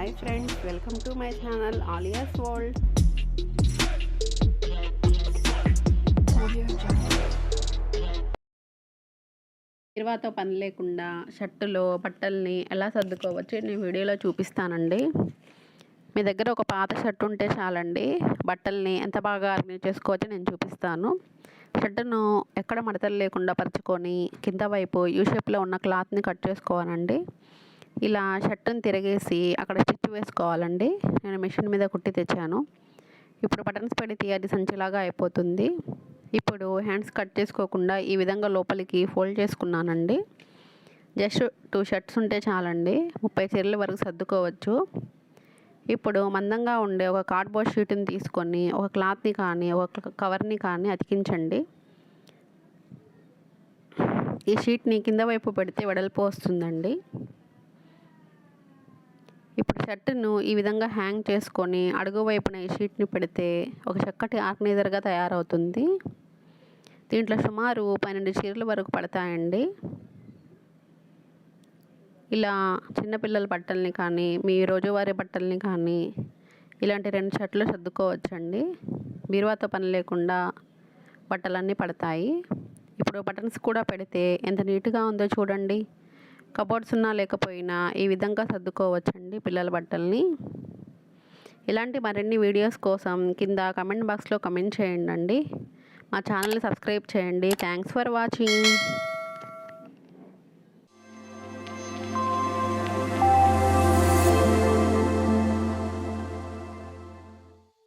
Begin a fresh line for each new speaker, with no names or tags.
Hi friends welcome to my channel Alia's world నిర్వాతో పని లేకుండా షర్టులో బట్టల్ని ఎలా సర్దుకోవచ్చు నేను వీడియోలో చూపిస్తానండి. మీ దగ్గర ఒక పాత షర్ట్ ఉంటే చాలండి. బట్టల్ని ఎంత బాగా ఆర్గనైజ్ చేసుకోవచ్చో నేను చూపిస్తాను. షర్టును ఎక్కడ మడతలు లేకుండా పరుచుకొని కింద వైపు యూ షేప్లో ఉన్న క్లాత్ని కట్ చేసుకోవాలండి. ఇలా షర్ట్ని తిరగేసి అక్కడ స్టిచ్ వేసుకోవాలండి. నేను మిషన్ మీద కుట్టి తెచ్చాను. ఇప్పుడు బటన్స్ పెడితే అది సంచిలాగా అయిపోతుంది. ఇప్పుడు హ్యాండ్స్ కట్ చేసుకోకుండా ఈ విధంగా లోపలికి ఫోల్డ్ చేసుకున్నానండి. జస్ట్ టూ షర్ట్స్ ఉంటే చాలండి. ముప్పై చీరల వరకు సర్దుకోవచ్చు. ఇప్పుడు మందంగా ఉండే ఒక కార్డ్బోర్డ్ షీట్ని తీసుకొని ఒక క్లాత్ని కానీ ఒక కవర్ని కానీ అతికించండి. ఈ షీట్ని కింద వైపు పెడితే వెడల్పు వస్తుందండి. ఇప్పుడు షర్టును ఈ విధంగా హ్యాంగ్ చేసుకొని అడుగు వైపున ఈ షీట్ని పెడితే ఒక చక్కటి ఆర్గనైజర్గా తయారవుతుంది. దీంట్లో సుమారు పన్నెండు చీరల వరకు పడతాయండి. ఇలా చిన్నపిల్లల బట్టల్ని కానీ మీ రోజువారీ బట్టల్ని కానీ ఇలాంటి రెండు షర్ట్లు సర్దుకోవచ్చండి. బీరువాతో పని లేకుండా బట్టలన్నీ పడతాయి. ఇప్పుడు బటన్స్ కూడా పెడితే ఎంత నీట్గా ఉందో చూడండి. కబోర్డ్స్ ఉన్నా లేకపోయినా ఈ విధంగా సర్దుకోవచ్చండి పిల్లల బట్టల్ని. ఇలాంటి మరిన్ని వీడియోస్ కోసం కింద కమెంట్ బాక్స్లో కమెంట్ చేయండి మా ఛానల్ని సబ్స్క్రైబ్ చేయండి. Thanks for watching.